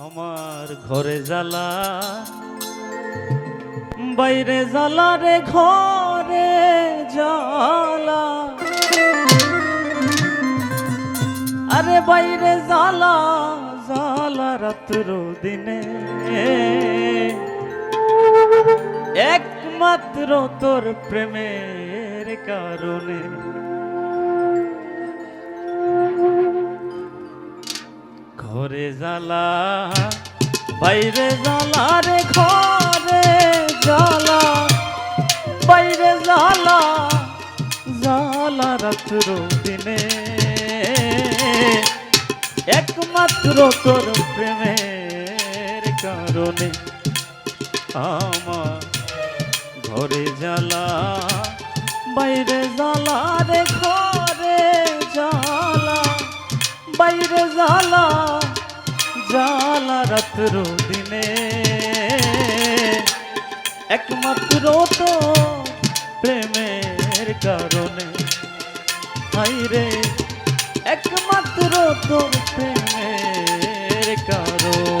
আমার ঘরে জ্বালা। বাইরে জ্বালা রে, ঘরে জ্বালা। আরে বাইরে জ্বালা জ্বালা রাত্র দিনে। একমাত্র তোর প্রেমের কারণে। ঘরে জ্বালা, বাইরে জ্বালা রে, ঘরে জ্বালা, বাইরে জ্বালা জ্বালা রাত্র দিনে। একমাত্র তোর প্রেমের কারণে আমার ঘরে জ্বালা, বাইরে জ্বালা রে, ঘরে জ্বালা, বাইরে জ্বালা। জ্বালা রাত্র দিনে একমাত্র তো প্রেমের কারণে হাইরে একমাত্র তোর প্রেমের কারণে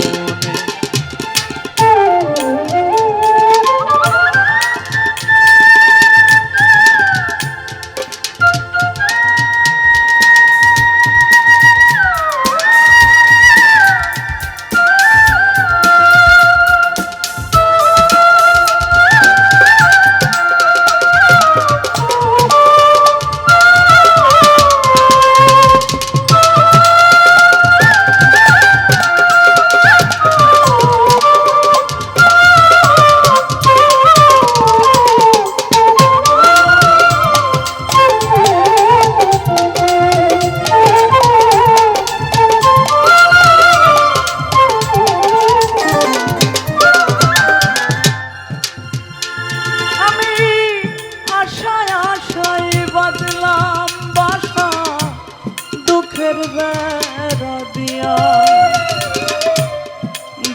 দুঃখের বেড়া দিয়া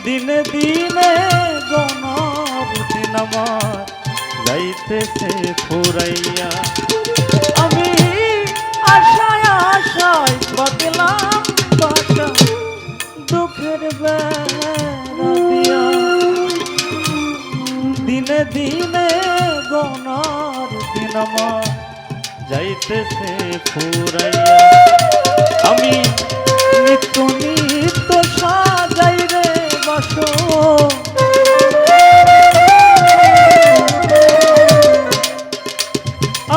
দিনে দিনে গণ দিন আমার যাইতেছে ফুরাইয়া। যাইতেছে আমি নিত্য নিত্য সাজাই রে বাসো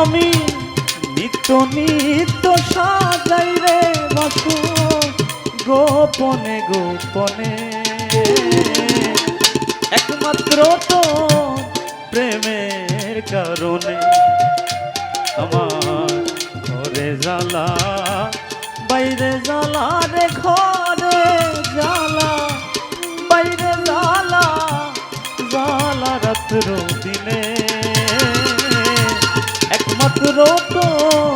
আমি নিত্য নিত্য সাজাই রে বাসো গোপনে গোপনে। একমাত্র তো জ্বালা রে ঘরে জ্বালা বাইরে জ্বালা জ্বালা রাত্র দিনে। একমাত্র তোর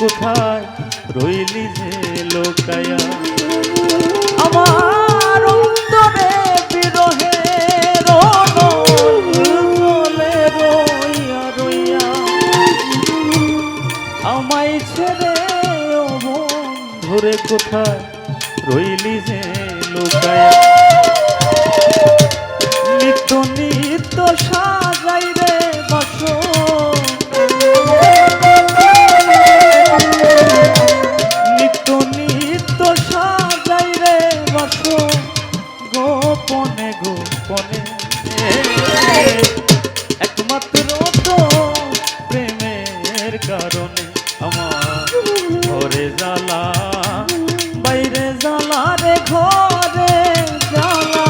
কোথায় রইলি যে লোকায়া? আমার অন্তরে বিরহে চলে রইয়া রইয়া। আমায় ছেড়ে ধরে কোথায় রইলি যে লোকায়া? নিত্য নিত্য সাজাই একমাত্র তো প্রেমের কারণে আমার ঘরে জ্বালা, বাইরে জ্বালা রে, ঘরে জ্বালা,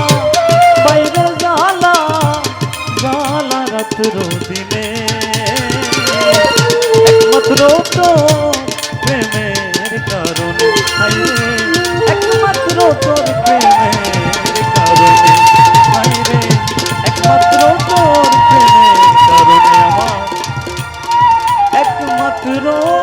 বাইরে জ্বালা জ্বালা রাত্র দিনে। একমাত্র তো little